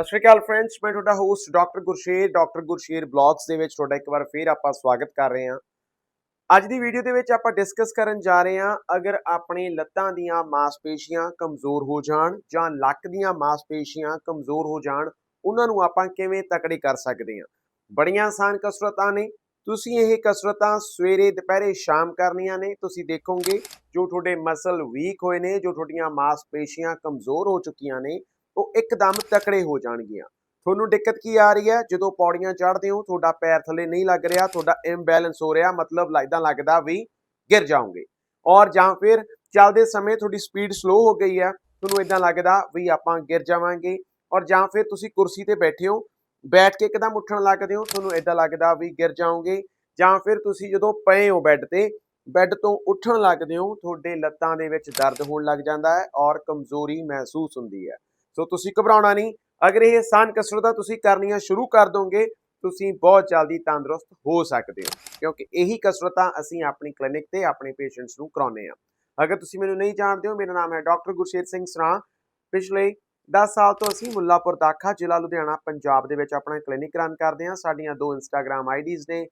ਸਤਿ ਸ਼੍ਰੀ ਅਕਾਲ ਫਰੈਂਡਸ ਮੈਂ ਤੁਹਾਡਾ host doctor Gursher doctor Gursher blogs ਦੇ ਵਿੱਚ ਤੁਹਾਡਾ ਇੱਕ ਵਾਰ ਫੇਰ ਆਪਾਂ ਸਵਾਗਤ ਕਰ ਰਹੇ ਹਾਂ। ਅੱਜ ਦੀ ਵੀਡੀਓ ਦੇ ਵਿੱਚ ਆਪਾਂ ਡਿਸਕਸ ਕਰਨ ਜਾ ਰਹੇ ਹਾਂ, ਅਗਰ ਆਪਣੇ ਲੱਤਾਂ ਦੀਆਂ ਮਾਸਪੇਸ਼ੀਆਂ ਕਮਜ਼ੋਰ ਹੋ ਜਾਣ ਜਾਂ ਲੱਕ ਦੀਆਂ ਮਾਸਪੇਸ਼ੀਆਂ ਕਮਜ਼ੋਰ ਹੋ ਜਾਣ, ਉਹਨਾਂ ਨੂੰ ਆਪਾਂ ਕਿਵੇਂ ਤਕੜੇ ਕਰ ਸਕਦੇ ਹਾਂ? ਬੜੀਆਂ ਆਸਾਨ ਕਸਰਤਾਂ ਨੇ। ਤੁਸੀਂ ਇਹ ਕਸਰਤਾਂ ਸਵੇਰੇ, ਦੁਪਹਿਰੇ, ਸ਼ਾਮ ਕਰਨੀਆਂ ਨੇ। ਤੁਸੀਂ ਦੇਖੋਗੇ ਜੋ ਤੁਹਾਡੇ ਮਸਲ ਵੀਕ ਹੋਏ ਨੇ, ਜੋ ਤੁਹਾਡੀਆਂ ਮਾਸਪੇਸ਼ੀਆਂ ਕਮਜ਼ੋਰ ਹੋ ਚੁੱਕੀਆਂ ਨੇ ਉਹ ਇੱਕਦਮ ਤਕੜੇ ਹੋ ਜਾਣਗੀਆਂ। ਤੁਹਾਨੂੰ ਦਿੱਕਤ ਕੀ ਆ ਰਹੀ ਹੈ? ਜਦੋਂ ਪੌੜੀਆਂ ਚੜ੍ਹਦੇ ਹੋ, ਤੁਹਾਡਾ ਪੈਰ ਥੱਲੇ ਨਹੀਂ ਲੱਗ ਰਿਹਾ, ਤੁਹਾਡਾ ਇੰਬੈਲੈਂਸ ਹੋ ਰਿਹਾ, ਮਤਲਬ ਲੱਗਦਾ ਲੱਗਦਾ ਵੀ ਗਿਰ ਜਾਓਗੇ। ਔਰ ਜਾਂ ਫਿਰ ਚੱਲਦੇ ਸਮੇਂ ਤੁਹਾਡੀ ਸਪੀਡ ਸਲੋ ਹੋ ਗਈ ਹੈ, ਤੁਹਾਨੂੰ ਇਦਾਂ ਲੱਗਦਾ ਵੀ ਆਪਾਂ ਗਿਰ ਜਾਵਾਂਗੇ। ਔਰ ਜਾਂ ਫਿਰ ਤੁਸੀਂ ਕੁਰਸੀ ਤੇ ਬੈਠੇ ਹੋ, ਬੈਠ ਕੇ ਇੱਕਦਮ ਉੱਠਣ ਲੱਗਦੇ ਹੋ, ਤੁਹਾਨੂੰ ਇਦਾਂ ਲੱਗਦਾ ਵੀ ਗਿਰ ਜਾਓਗੇ। ਜਾਂ ਫਿਰ ਤੁਸੀਂ ਜਦੋਂ ਪਏ ਹੋ ਬੈੱਡ ਤੇ, ਬੈੱਡ ਤੋਂ ਉੱਠਣ ਲੱਗਦੇ ਹੋ, ਤੁਹਾਡੇ ਲੱਤਾਂ ਦੇ ਵਿੱਚ ਦਰਦ ਹੋਣ ਲੱਗ ਜਾਂਦਾ ਹੈ ਔਰ ਕਮਜ਼ੋਰੀ ਮਹਿਸੂਸ ਹੁੰਦੀ ਹੈ। ਸੋ ਤੁਸੀਂ ਘਬਰਾਉਣਾ ਨਹੀਂ। ਅਗਰ ਇਹ ਆਸਾਨ ਕਸਰਤਾਂ ਤੁਸੀਂ ਕਰਨੀਆਂ ਸ਼ੁਰੂ ਕਰ ਦੋਗੇ, ਤੁਸੀਂ ਬਹੁਤ ਜਲਦੀ ਤੰਦਰੁਸਤ ਹੋ ਸਕਦੇ ਹੋ। ਕਿਉਂਕਿ ਇਹੀ ਕਸਰਤਾਂ ਅਸੀਂ ਆਪਣੀ ਕਲੀਨਿਕ ਤੇ ਆਪਣੇ ਪੇਸ਼ੈਂਟਸ ਨੂੰ ਕਰਾਉਂਦੇ ਹਾਂ। ਅਗਰ ਤੁਸੀਂ ਮੈਨੂੰ ਨਹੀਂ ਜਾਣਦੇ ਹੋ, ਮੇਰਾ ਨਾਮ ਹੈ ਡਾਕਟਰ ਗੁਰਸ਼ੇਰ ਸਿੰਘ ਸਰਾਂ। ਪਿਛਲੇ 10 ਸਾਲ ਤੋਂ ਅਸੀਂ ਮੁੱਲਾਪੁਰ ਦਾਖਾ ਜ਼ਿਲ੍ਹਾ ਲੁਧਿਆਣਾ, ਪੰਜਾਬ ਦੇ ਵਿੱਚ ਆਪਣਾ ਕਲੀਨਿਕ ਰਨ ਕਰਦੇ ਹਾਂ। ਸਾਡੀਆਂ ਦੋ ਇੰਸਟਾਗ੍ਰam ਆਈਡੀਜ਼ ਨੇ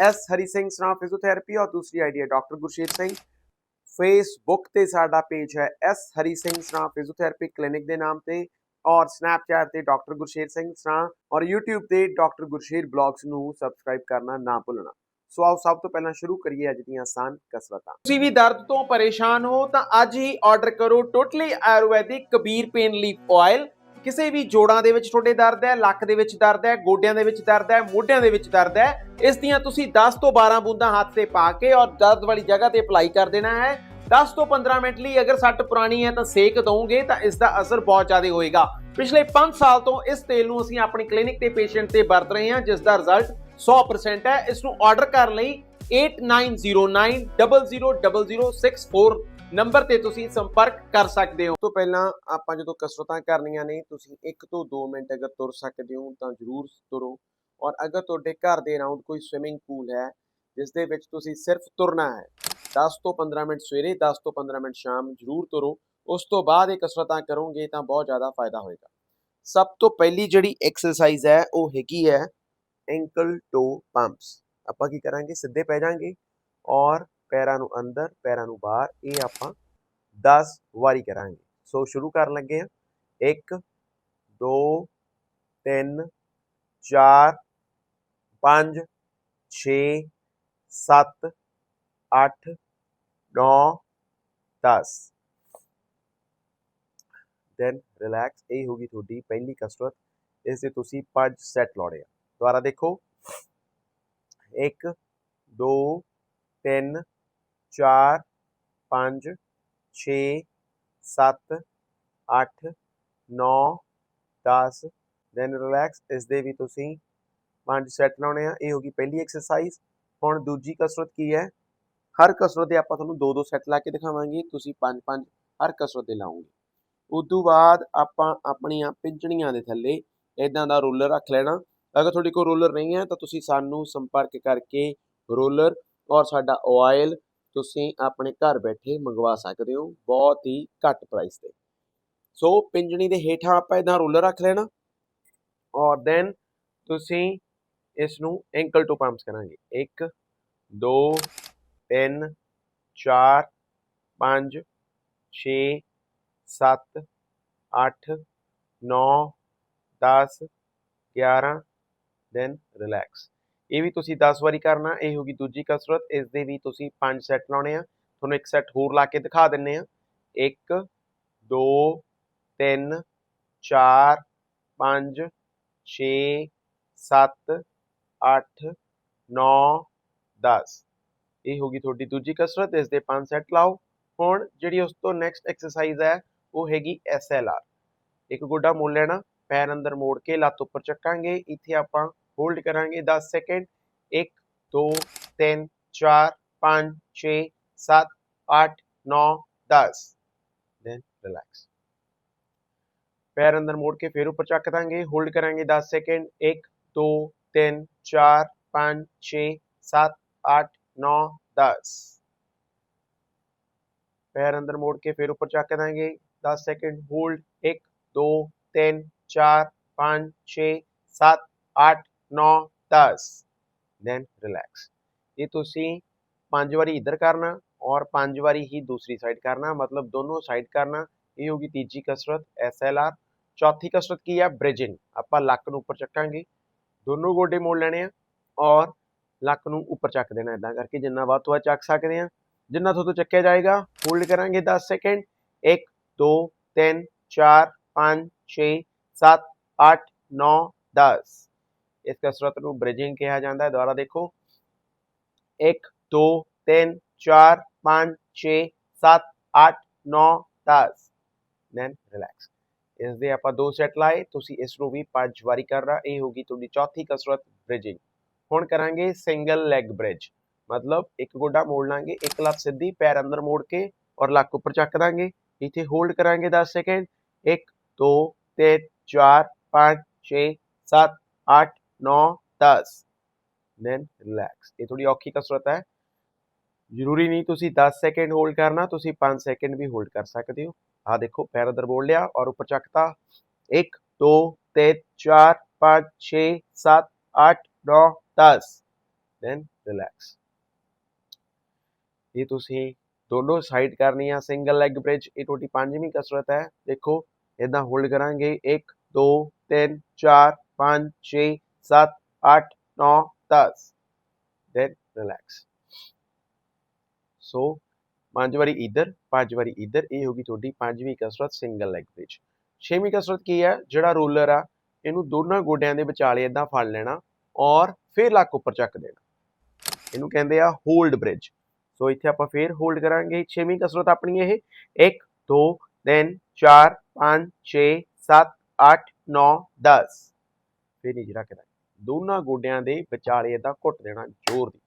ਐਸ ਹਰੀ ਸਿੰਘ ਸਰਾਂ ਫਿਜ਼ੀਓਥੈਰੇਪੀ ਔਰ ਦੂਸਰੀ ਆਈਡੀ ਹੈ ਡਾਕਟਰ ਗੁਰਸ਼ੇਰ ਸਿੰਘ। ਫੇਸਬੁੱਕ ਤੇ ਸਾਡਾ ਪੇਜ ਹੈ S Hari Singh Sran physiotherapy clinic ਦੇ ਨਾਮ ਤੇ ਔਰ ਸਨੈਪਚੈਟ ਤੇ ਡਾਕਟਰ ਗੁਰਸ਼ੇਰ ਸਿੰਘ ਸਰਾਂ ਔਰ YouTube ਤੇ ਡਾਕਟਰ ਗੁਰਸ਼ੇਰ ਬਲੌਗਸ ਨੂੰ ਸਬਸਕ੍ਰਾਈਬ ਕਰਨਾ ਨਾ ਭੁੱਲਣਾ। ਸੋ ਆਓ ਸਭ ਤੋਂ ਪਹਿਲਾਂ ਸ਼ੁਰੂ ਕਰੀਏ ਅੱਜ ਦੀਆਂ ਆਸਾਨ ਕਸਰਤਾਂ। ਤੁਸੀਂ ਵੀ ਦਰਦ ਤੋਂ ਪਰੇਸ਼ਾਨ ਹੋ ਤਾਂ ਅੱਜ ਹੀ ਆਰਡਰ ਕਰੋ totally Ayurvedic Kabir pain leaf oil ਕਿਸੇ ਵੀ ਜੋੜਾਂ ਦੇ ਵਿੱਚ ਤੁਹਾਡੇ ਦਰਦ ਹੈ, ਲੱਕ ਦੇ ਵਿੱਚ ਦਰਦ ਹੈ, ਗੋਡਿਆਂ ਦੇ ਵਿੱਚ ਦਰਦ ਹੈ, ਮੋਢਿਆਂ ਦੇ ਵਿੱਚ ਦਰਦ ਹੈ, ਇਸ ਦੀਆਂ ਤੁਸੀਂ 10 ਤੋਂ 12 ਬੂੰਦਾਂ ਹੱਥ ਤੇ ਪਾ ਕੇ ਔਰ ਦਰਦ ਵਾਲੀ ਜਗ੍ਹਾ ਤੇ ਅਪਲਾਈ ਕਰ ਦੇਣਾ ਹੈ। 10 ਤੋਂ 15 ਮਿੰਟ ਲਈ ਅਗਰ ਸੱਟ ਪੁਰਾਣੀ ਹੈ ਤਾਂ ਸੇਕ ਦਵੋਗੇ ਤਾਂ ਇਸ ਦਾ ਅਸਰ ਬਹੁਤ ਜ਼ਿਆਦਾ ਹੋਏਗਾ। ਪਿਛਲੇ 5 ਸਾਲ ਤੋਂ ਇਸ ਤੇਲ ਨੂੰ ਅਸੀਂ ਆਪਣੀ ਕਲੀਨਿਕ ਤੇ ਪੇਸ਼ੈਂਟ ਤੇ ਵਰਤ ਰਹੇ ਹਾਂ, ਜਿਸ ਦਾ ਰਿਜ਼ਲਟ 100% ਹੈ। ਇਸ ਨੂੰ ਆਰਡਰ ਕਰਨ ਲਈ 8909000064 ਨੰਬਰ ਤੇ ਤੁਸੀਂ ਸੰਪਰਕ ਕਰ ਸਕਦੇ ਹੋ। ਤੋਂ ਪਹਿਲਾਂ ਆਪਾਂ ਜਦੋਂ ਕਸਰਤਾਂ ਕਰਨੀਆਂ ਨੇ, ਤੁਸੀਂ 1 ਤੋਂ 2 ਮਿੰਟ ਅਗਰ ਤੁਰ ਸਕਦੇ ਹੋ ਤਾਂ ਜ਼ਰੂਰ ਤੁਰੋ। ਔਰ ਅਗਰ ਤੁਹਾਡੇ ਘਰ ਦੇ ਅਰਾਊਂਡ ਕੋਈ ਸਵਿਮਿੰਗ ਪੂਲ ਹੈ ਜਿਸ ਦੇ ਵਿੱਚ ਤੁਸੀਂ ਸਿਰਫ ਤੁਰਨਾ ਹੈ। 10 ਤੋਂ 15 ਮਿੰਟ ਸਵੇਰੇ 10 ਤੋਂ 15 ਮਿੰਟ ਸ਼ਾਮ ਜ਼ਰੂਰ ਤੁਰੋ। ਉਸ ਤੋਂ ਬਾਅਦ ਇਹ ਕਸਰਤਾਂ ਕਰੋਗੇ ਤਾਂ ਬਹੁਤ ਜ਼ਿਆਦਾ ਫਾਇਦਾ ਹੋਏਗਾ। ਸਭ ਤੋਂ ਪਹਿਲੀ ਜਿਹੜੀ ਐਕਸਰਸਾਈਜ਼ ਹੈ, ਉਹ ਹੈਗੀ ਹੈ ਐਂਕਲ ਟੋ ਪੰਪਸ ਆਪਾਂ ਕੀ ਕਰਾਂਗੇ? ਸਿੱਧੇ ਪੈ ਜਾਾਂਗੇ ਔਰ ਪੈਰਾਂ ਨੂੰ ਅੰਦਰ, ਪੈਰਾਂ ਨੂੰ ਬਾਹਰ, ਇਹ ਆਪਾਂ 10 ਵਾਰੀ ਕਰਾਂਗੇ। ਸੋ ਸ਼ੁਰੂ ਕਰਨ ਲੱਗੇ ਆ 1 2 3 4 5 6 7 8 9 10 ਦੈਨ ਰਿਲੈਕਸ ਇਹ ਹੋਗੀ ਤੁਹਾਡੀ ਪਹਿਲੀ ਕਸਰਤ ਇਸ ਦੇ ਤੁਸੀਂ 5 ਸੈੱਟ ਲਾਉਣੇ ਆ ਦੁਬਾਰਾ ਦੇਖੋ 1 2 3 4 5 6 7 8 9 10 ਦੈਨ ਰਿਲੈਕਸ ਇਸ ਦੇ ਵੀ ਤੁਸੀਂ 5 ਸੈੱਟ ਲਾਉਣੇ ਆ ਹੁਣ ਦੂਜੀ ਕਸਰਤ ਕੀ ਹੈ? ਹਰ ਕਸਰਤ ਦੇ ਆਪਾਂ ਤੁਹਾਨੂੰ ਦੋ ਦੋ ਸੈੱਟ ਲਾ ਕੇ ਦਿਖਾਵਾਂਗੇ, ਤੁਸੀਂ ਪੰਜ ਪੰਜ ਹਰ ਕਸਰਤ ਦੇ ਲਾਉਂਗੇ ਤੋਂ ਬਾਅਦ ਆਪਾਂ ਆਪਣੀਆਂ ਪਿੰਜਣੀਆਂ ਦੇ ਥੱਲੇ ਇਦਾਂ ਦਾ ਰੋਲਰ ਰੱਖ ਲੈਣਾ। ਅਗਰ ਤੁਹਾਡੇ ਕੋਲ ਰੋਲਰ ਨਹੀਂ ਹੈ ਤਾਂ ਤੁਸੀਂ ਸਾਨੂੰ ਸੰਪਰਕ ਕਰਕੇ ਰੋਲਰ ਔਰ ਸਾਡਾ ਆਇਲ ਤੁਸੀਂ ਆਪਣੇ ਘਰ ਬੈਠੇ ਮੰਗਵਾ ਸਕਦੇ ਹੋ ਬਹੁਤ ਹੀ ਘੱਟ ਪ੍ਰਾਈਸ ਤੇ। ਸੋ ਪਿੰਜਣੀ ਦੇ ਹੇਠਾਂ ਆਪਾਂ ਇਦਾਂ ਰੋਲਰ ਰੱਖ ਲੈਣਾ ਔਰ ਦੈਨ ਤੁਸੀਂ ਇਸ ਨੂੰ ਐਂਕਲ ਟੂ ਪੰਪਸ ਕਰਾਂਗੇ। 1 2 3 4 5 6 7 8 9 10 11 ਦੈਨ ਰਿਲੈਕਸ ਇਹ ਵੀ ਤੁਸੀਂ 10 ਵਾਰੀ ਕਰਨਾ, ਇਹ ਹੋਗੀ ਦੂਜੀ ਕਸਰਤ ਇਸ ਦੇ ਵੀ ਤੁਸੀਂ 5 ਸੈੱਟ ਲਾਉਣੇ ਆ। ਤੁਹਾਨੂੰ ਇੱਕ ਸੈੱਟ ਹੋਰ ਲਾ ਕੇ ਦਿਖਾ ਦਿੰਨੇ ਆ। 1 2 3 4 5 6 7 8 9 10 ਇਹ ਹੋਗੀ ਤੁਹਾਡੀ ਦੂਜੀ ਕਸਰਤ ਇਸ ਦੇ 5 ਸੈੱਟ ਲਾਓ ਹੁਣ ਜਿਹੜੀ ਉਸ ਤੋਂ ਨੈਕਸਟ ਐਕਸਰਸਾਈਜ਼ ਹੈ ਉਹ ਹੈਗੀ ਐਸਐਲਆਰ ਇੱਕ ਗੋਡਾ ਮੋੜ ਲੈਣਾ ਪੈਰ ਅੰਦਰ ਮੋੜ ਕੇ ਲੱਤ ਉੱਪਰ ਚੱਕਾਂਗੇ ਇੱਥੇ ਆਪਾਂ ਹੋਲਡ ਕਰਾਂਗੇ 10 ਸੈਕਿੰਡ 1 2 3 4 5 6 7 8 9 10 ਦੈਨ ਰਿਲੈਕਸ ਪੈਰ ਅੰਦਰ ਮੋੜ ਕੇ ਫਿਰ ਉੱਪਰ ਚੱਕ ਦਾਂਗੇ ਹੋਲਡ ਕਰਾਂਗੇ 10 ਸੈਕਿੰਡ 1 2 3 4 5 6 7 8 9 10 ਪੈਰ ਅੰਦਰ ਮੋੜ ਕੇ ਫਿਰ ਉੱਪਰ ਚੱਕ ਦਾਂਗੇ 10 ਸੈਕਿੰਡ ਹੋਲਡ 1 2 3 4 5 6 7 8 9 10 ਦੈਨ ਰਿਲੈਕਸ ਇਹ ਤੁਸੀਂ ਪੰਜ ਵਾਰੀ ਇੱਧਰ ਕਰਨਾ ਔਰ ਪੰਜ ਵਾਰੀ ਹੀ ਦੂਸਰੀ ਸਾਈਡ ਕਰਨਾ ਮਤਲਬ ਦੋਨੋਂ ਸਾਈਡ ਕਰਨਾ ਇਹ ਹੋਗੀ ਤੀਜੀ ਕਸਰਤ ਐਸਐਲਆਰ ਚੌਥੀ ਕਸਰਤ ਕੀ ਹੈ ਬ੍ਰਿਜਿੰਗ ਆਪਾਂ ਲੱਕ ਨੂੰ ਉੱਪਰ ਚੱਕਾਂਗੇ ਦੋਨੋਂ ਗੋਡੇ ਮੋੜ ਲੈਣੇ ਆ ਔਰ ਲੱਕ ਨੂੰ ਉੱਪਰ ਚੱਕ ਦੇਣਾ ਇਦਾਂ ਕਰਕੇ ਜਿੰਨਾ ਵੱਧ ਤੋਂ ਵੱਧ ਚੱਕ ਸਕਦੇ ਆ। ਜਿੰਨਾ ਤੋਂ ਚੱਕਿਆ ਜਾਏਗਾ ਹੋਲਡ ਕਰਾਂਗੇ 10 ਸੈਕਿੰਡ 1 2 3 4 5 6 7 8 9 10 ਇਸ ਕਸਰਤ ਨੂੰ ਬ੍ਰਿਜਿੰਗ ਕਿਹਾ ਜਾਂਦਾ ਹੈ। ਦੁਬਾਰਾ ਦੇਖੋ। 1 2 3 4 5 6 7 8 9 10 ਦੈਨ ਰਿਲੈਕਸ ਇਸ ਦੇ ਆਪਾਂ ਦੋ ਸੈੱਟ ਲਾਏ, ਤੁਸੀਂ ਇਸ ਨੂੰ ਵੀ ਪੰਜ ਵਾਰੀ ਕਰਨਾ, ਇਹ ਹੋਗੀ ਤੁਹਾਡੀ ਚੌਥੀ ਕਸਰਤ ਬ੍ਰਿਜਿੰਗ ਹੁਣ ਕਰਾਂਗੇ ਸਿੰਗਲ ਲੈਗ ਬ੍ਰਿਜ ਮਤਲਬ ਇੱਕ ਗੋਡਾ ਮੋੜ ਲਾਂਗੇ, ਇੱਕ ਲੱਤ ਸਿੱਧੀ ਪੈਰ ਅੰਦਰ ਮੋੜ ਕੇ ਔਰ ਲੱਕ ਉੱਪਰ ਚੱਕ ਦਾਂਗੇ। ਇੱਥੇ ਹੋਲਡ ਕਰਾਂਗੇ 10 ਸੈਕਿੰਡ 1 2 3 4 5 6 7 8 9 10 ਦੈਨ ਰਿਲੈਕਸ ਇਹ ਥੋੜੀ ਔਖੀ ਕਸਰਤ ਹੈ। ਜ਼ਰੂਰੀ ਨਹੀਂ ਤੁਸੀਂ 10 ਸੈਕਿੰਡ ਹੋਲਡ ਕਰਨਾ, ਤੁਸੀਂ 5 ਸੈਕਿੰਡ ਵੀ ਹੋਲਡ ਕਰ ਸਕਦੇ ਹੋ। ਆ ਦੇਖੋ ਪੈਰ ਅੰਦਰ ਮੋੜ ਲਿਆ ਔਰ ਉੱਪਰ ਚੱਕਤਾ 1 2 3 4 5 6 7 8 9 10 ਦੈਨ ਰਿਲੈਕਸ ਇਹ ਤੁਸੀਂ ਦੋਨੋਂ ਸਾਈਡ ਕਰਨੀ ਆ ਸਿੰਗਲ ਲੈਗ ਬ੍ਰਿਜ ਇਹ ਤੁਹਾਡੀ ਪੰਜਵੀਂ ਕਸਰਤ ਹੈ ਦੇਖੋ ਇਦਾਂ ਹੋਲਡ ਕਰਾਂਗੇ 1 2 3 4 5 6 7 8 9 10 ਦੈਨ ਰਿਲੈਕਸ ਸੋ ਪੰਜ ਵਾਰੀ ਇੱਧਰ, ਪੰਜ ਵਾਰੀ ਇੱਧਰ, ਇਹ ਹੋਗੀ ਤੁਹਾਡੀ ਪੰਜਵੀਂ ਕਸਰਤ ਸਿੰਗਲ ਲੈਗ ਬ੍ਰਿਜ ਛੇਵੀਂ ਕਸਰਤ ਕੀ ਹੈ? ਜਿਹੜਾ ਰੋਲਰ ਆ, ਇਹਨੂੰ ਦੋਨਾਂ ਗੋਡਿਆਂ ਦੇ ਵਿਚਾਲੇ ਇਦਾਂ ਫੜ ਲੈਣਾ ਔਰ ਫਿਰ ਲੱਕ ਉੱਪਰ ਚੱਕ ਦੇਣਾ। ਇਹਨੂੰ ਕਹਿੰਦੇ ਆ ਹੋਲਡ ਬ੍ਰਿਜ ਸੋ ਇੱਥੇ ਆਪਾਂ ਫੇਰ ਹੋਲਡ ਕਰਾਂਗੇ ਛੇਵੀਂ ਕਸਰਤ ਆਪਣੀ ਇਹ। 1 2 3 4 5 6 7 8 9 10 ਫੇਰ ਨੀਚੇ ਰੱਖ ਦਾਂਗੇ ਦੋਨਾਂ ਗੋਡਿਆਂ ਦੇ ਵਿਚਾਲੇ ਇਦਾਂ ਘੁੱਟ ਦੇਣਾ ਜ਼ੋਰ ਦੀ।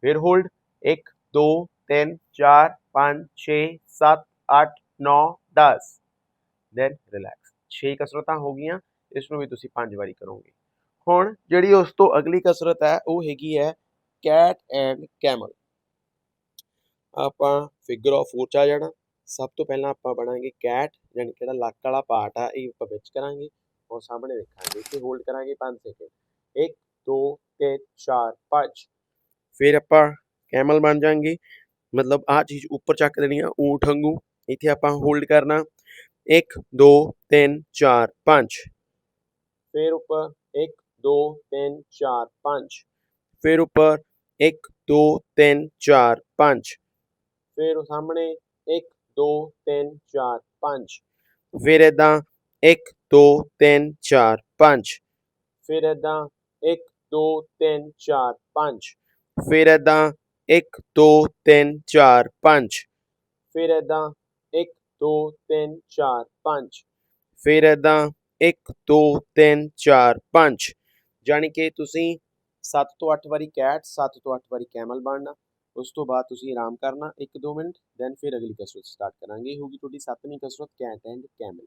ਫਿਰ ਹੋਲਡ 1 2 3 4 5 6 7 8 9 10 ਦੈਨ ਰਿਲੈਕਸ 6 ਕਸਰਤਾਂ ਹੋ ਗਈਆਂ ਇਸ ਨੂੰ ਵੀ ਤੁਸੀਂ ਪੰਜ ਵਾਰੀ ਕਰੋਗੇ ਹੁਣ ਜਿਹੜੀ ਉਸ ਤੋਂ ਅਗਲੀ ਕਸਰਤ ਹੈ ਉਹ ਹੈਗੀ ਹੈ ਕੈਟ ਐਂਡ ਕੈਮਲ ਆਪਾਂ ਫਿਗਰ ਆਫ 4 ਚ ਆ ਜਾਣਾ ਸਭ ਤੋਂ ਪਹਿਲਾਂ ਆਪਾਂ ਬਣਾਂਗੇ ਕੈਟ ਯਾਨੀ ਕਿਹੜਾ ਲੱਕ ਵਾਲਾ ਪਾਰਟ ਆ ਇਹ ਆਪਾਂ ਵਿੱਚ ਕਰਾਂਗੇ ਔਰ ਸਾਹਮਣੇ ਦੇਖਾਂਗੇ ਇੱਥੇ ਹੋਲਡ ਕਰਾਂਗੇ 5 ਸੈਕਿੰਡ 1 2 3 4 5 ਫਿਰ ਆਪਾਂ ਕੈਮਲ ਬਣ ਜਾਾਂਗੇ ਮਤਲਬ ਆ ਚੀਜ਼ ਉੱਪਰ ਚੱਕ ਦੇਣੀ ਆ ਊਂਠ ਵਾਂਗੂ ਇੱਥੇ ਆਪਾਂ ਹੋਲਡ ਕਰਨਾ। 1 2 3 4 5 ਫਿਰ ਉੱਪਰ 1 2 3 4 5 ਫਿਰ ਉੱਪਰ 1 2 3 4 5 ਫਿਰ ਉਹ ਸਾਹਮਣੇ 1 2 3 4 5 ਫਿਰ ਇਦਾਂ 1 2 3 4 5 ਫਿਰ ਇਦਾਂ 1 2 3 4 5 ਫਿਰ ਇਦਾਂ 1 2 3 4 5 ਫਿਰ ਇਦਾਂ 1 2 3 4 5 ਫਿਰ ਇਦਾਂ 1 2 3 4 5 ਜਾਣੀ ਕਿ ਤੁਸੀਂ 7 ਤੋਂ 8 ਵਾਰੀ ਕੈਟ 7 ਤੋਂ 8 ਵਾਰੀ ਕੈਮਲ ਬਣਨਾ। ਉਸ ਤੋਂ ਬਾਅਦ ਤੁਸੀਂ ਆਰਾਮ ਕਰਨਾ 1-2 ਮਿੰਟ ਦੈਨ ਫਿਰ ਅਗਲੀ ਕਸਰਤ ਸਟਾਰਟ ਕਰਾਂਗੇ। ਇਹ ਹੋਗੀ ਤੁਹਾਡੀ 7ਵੀਂ ਕਸਰਤ ਕੈਟ ਐਂਡ ਕੈਮਲ।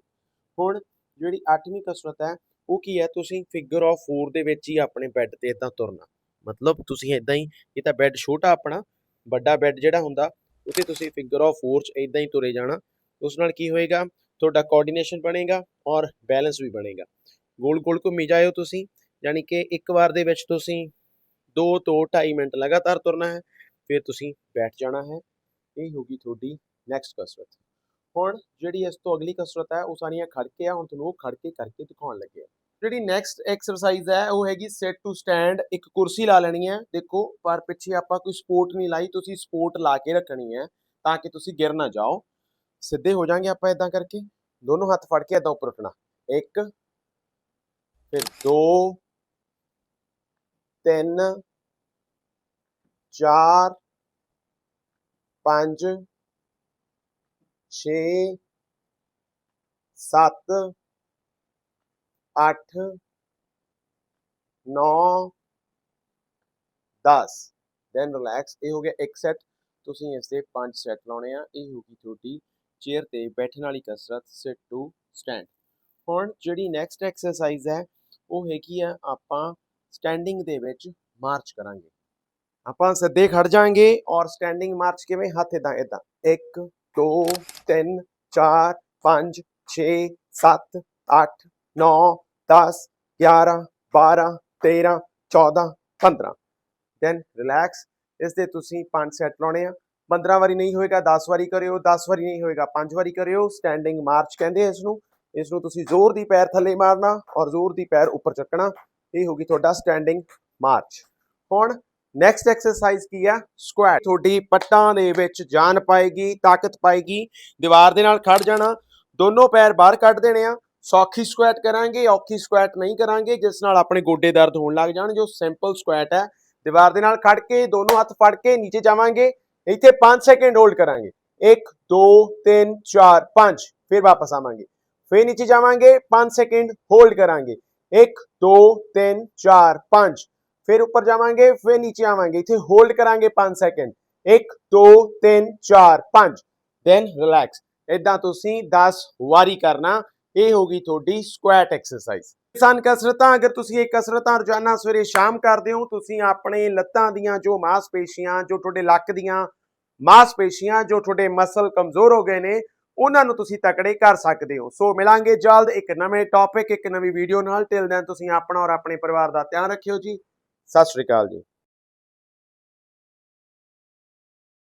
ਹੁਣ ਜਿਹੜੀ 8ਵੀਂ ਕਸਰਤ ਹੈ ਉਹ ਕੀ ਹੈ? ਤੁਸੀਂ ਫਿਗਰ ਆਫ 4 ਦੇ ਵਿੱਚ ਹੀ ਆਪਣੇ ਬੈੱਡ ਤੇ ਇਦਾਂ ਤੁਰਨਾ। ਮਤਲਬ ਤੁਸੀਂ ਇਦਾਂ ਹੀ, ਇਹ ਤਾਂ ਬੈੱਡ ਛੋਟਾ ਆਪਣਾ, ਵੱਡਾ ਬੈੱਡ ਜਿਹੜਾ ਹੁੰਦਾ ਉਤੇ ਤੁਸੀਂ ਫਿੰਗਰ ਆਫ 4 ਚ ਇਦਾਂ ਹੀ ਤੁਰੇ ਜਾਣਾ, ਉਸ ਨਾਲ ਕੀ ਹੋਏਗਾ, ਤੁਹਾਡਾ ਕੋਆਰਡੀਨੇਸ਼ਨ ਬਣੇਗਾ ਔਰ ਬੈਲੈਂਸ ਵੀ ਬਣੇਗਾ। ਗੋਲ ਗੋਲ ਘੁੰਮੀ ਜਾਇਓ ਤੁਸੀਂ, ਯਾਨੀ ਕਿ ਇੱਕ ਵਾਰ ਦੇ ਵਿੱਚ ਤੁਸੀਂ 2 ਤੋਂ 2.5 ਮਿੰਟ ਲਗਾਤਾਰ ਤੁਰਨਾ ਹੈ, ਫਿਰ ਤੁਸੀਂ ਬੈਠ ਜਾਣਾ ਹੈ। ਇਹ ਹੋਗੀ ਤੁਹਾਡੀ ਨੈਕਸਟ ਕਸਰਤ। ਹੁਣ ਜਿਹੜੀ ਇਸ ਤੋਂ ਅਗਲੀ ਕਸਰਤ ਹੈ, ਉਹ ਸਾਰੀਆਂ ਖੜ ਕੇ ਆ, ਹੁਣ ਤੁਹਾਨੂੰ ਉਹ ਖੜ ਕੇ ਕਰਕੇ ਦਿਖਾਉਣ ਲੱਗੇ ਆ। ਜਿਹੜੀ ਨੈਕਸਟ ਐਕਸਰਸਾਈਜ਼ ਹੈ, ਉਹ ਹੈਗੀ ਸੈਟ ਟੂ ਸਟੈਂਡ ਇੱਕ ਕੁਰਸੀ ਲਾ ਲੈਣੀ ਹੈ। ਦੇਖੋ, ਪਰ ਪਿੱਛੇ ਆਪਾਂ ਕੋਈ ਸਪੋਰਟ ਨਹੀਂ ਲਾਈ, ਤੁਸੀਂ ਸਪੋਰਟ ਲਾ ਕੇ ਰੱਖਣੀ ਹੈ ਤਾਂ ਕਿ ਤੁਸੀਂ ਗਿਰ ਨਾ ਜਾਓ। ਸਿੱਧੇ ਹੋ ਜਾਾਂਗੇ ਆਪਾਂ ਇਦਾਂ ਕਰਕੇ। ਦੋਨੋਂ ਹੱਥ ਫੜ ਕੇ ਇਦਾਂ ਉੱਪਰ ਉੱਠਣਾ। ਇੱਕ, ਫਿਰ ਦੋ, ਤਿੰਨ, ਚਾਰ, ਪੰਜ 6 7 अठ नौ, दस। दैन रिलैक्स ये हो गया एक सैट तुम इसे पाँच सैट लाने ये होगी थोड़ी चेयर पर बैठने वाली कसरत सिट टू स्टैंड हूँ जी नैक्सट एक्सरसाइज है वह हैगी है आप स्टैंडिंग मार्च करा आप सदे खड़ जाएँगे और स्टैंडिंग मार्च किमें हाथ इदा इदा एक, दो, तीन, चार, पाँच, छे सत्त अठ नौ 10 11 12 13 14 15 ਦੈਨ ਰਿਲੈਕਸ ਇਸ ਦੇ ਤੁਸੀਂ ਪੰਜ ਸੈੱਟ ਲਾਉਣੇ ਆ। 15 ਵਾਰੀ ਨਹੀਂ ਹੋਏਗਾ 10 ਵਾਰੀ ਕਰਿਓ 10 ਵਾਰੀ ਨਹੀਂ ਹੋਏਗਾ 5 ਵਾਰੀ ਕਰਿਓ। ਸਟੈਂਡਿੰਗ ਮਾਰਚ ਕਹਿੰਦੇ ਆ ਇਸ ਨੂੰ ਇਸ ਨੂੰ ਤੁਸੀਂ ਜ਼ੋਰ ਦੀ ਪੈਰ ਥੱਲੇ ਮਾਰਨਾ ਔਰ ਜ਼ੋਰ ਦੀ ਪੈਰ ਉੱਪਰ ਚੱਕਣਾ। ਇਹ ਹੋਗੀ ਤੁਹਾਡਾ ਸਟੈਂਡਿੰਗ ਮਾਰਚ ਹੁਣ ਨੈਕਸਟ ਐਕਸਰਸਾਈਜ਼ ਕੀ ਆ? ਸਕੁਐਟ ਤੁਹਾਡੀ ਪੱਟਾਂ ਦੇ ਵਿੱਚ ਜਾਨ ਪਾਏਗੀ, ਤਾਕਤ ਪਾਏਗੀ। ਦੀਵਾਰ ਦੇ ਨਾਲ ਖੜ ਜਾਣਾ। ਦੋਨੋਂ ਪੈਰ ਬਾਹਰ ਕੱਢ ਦੇਣੇ ਆ। ਸੌਖੀ ਸਕੁਐਟ ਕਰਾਂਗੇ, ਔਖੀ ਸਕੁਐਟ ਨਹੀਂ ਕਰਾਂਗੇ, ਜਿਸ ਨਾਲ ਆਪਣੇ ਗੋਡੇ ਦਰਦ ਹੋਣ ਲੱਗ ਜਾਣ, ਜੋ ਸਿੰਪਲ ਸਕੁਐਟ ਹੈ। ਦੀਵਾਰ ਦੇ ਨਾਲ ਖੜ ਕੇ, ਦੋਨੋਂ ਹੱਥ ਫੜ ਕੇ ਨੀਚੇ ਜਾਵਾਂਗੇ। ਇੱਥੇ 5 ਸੈਕਿੰਡ ਹੋਲਡ ਕਰਾਂਗੇ। 1 2 3 4 5 ਫਿਰ ਵਾਪਸ ਆਵਾਂਗੇ। ਫਿਰ ਨੀਚੇ ਜਾਵਾਂਗੇ 5 ਸੈਕਿੰਡ ਹੋਲਡ ਕਰਾਂਗੇ। 1 2 3 4 5 ਫਿਰ ਉੱਪਰ ਜਾਵਾਂਗੇ, ਫਿਰ ਨੀਚੇ ਆਵਾਂਗੇ। ਇੱਥੇ ਹੋਲਡ ਕਰਾਂਗੇ 5 ਸੈਕਿੰਡ। 1 2 3 4 5 ਦੈਨ ਰਿਲੈਕਸ ਇਦਾਂ ਤੁਸੀਂ 10 ਵਾਰੀ ਕਰਨਾ। ਇਹ ਹੋਗੀ ਤੁਹਾਡੀ ਸਕੁਐਟ ਐਕਸਰਸਾਈਜ਼ ਸਨ ਕਸਰਤਾਂ, ਅਗਰ ਤੁਸੀਂ ਇਹ ਕਸਰਤਾਂ ਰੋਜ਼ਾਨਾ ਸਵੇਰੇ ਸ਼ਾਮ ਕਰਦੇ ਹੋ, ਤੁਸੀਂ ਆਪਣੇ ਲੱਤਾਂ ਦੀਆਂ ਜੋ ਮਾਸਪੇਸ਼ੀਆਂ, ਜੋ ਤੁਹਾਡੇ ਲੱਕ ਦੀਆਂ ਮਾਸਪੇਸ਼ੀਆਂ, ਜੋ ਤੁਹਾਡੇ ਮਸਲ ਕਮਜ਼ੋਰ ਹੋ ਗਏ ਨੇ, ਉਹਨਾਂ ਨੂੰ ਤੁਸੀਂ ਤਕੜੇ ਕਰ ਸਕਦੇ ਹੋ। ਸੋ ਮਿਲਾਂਗੇ ਜਲਦ ਇੱਕ ਨਵੇਂ ਟੌਪਿਕ ਇੱਕ ਨਵੀਂ ਵੀਡੀਓ ਨਾਲ। ਟਿਲ ਦੈਨ ਤੁਸੀਂ ਆਪਣਾ ਔਰ ਆਪਣੇ ਪਰਿਵਾਰ ਦਾ ਧਿਆਨ ਰੱਖਿਓ ਜੀ। ਸਤਿ ਸ਼੍ਰੀ ਅਕਾਲ ਜੀ।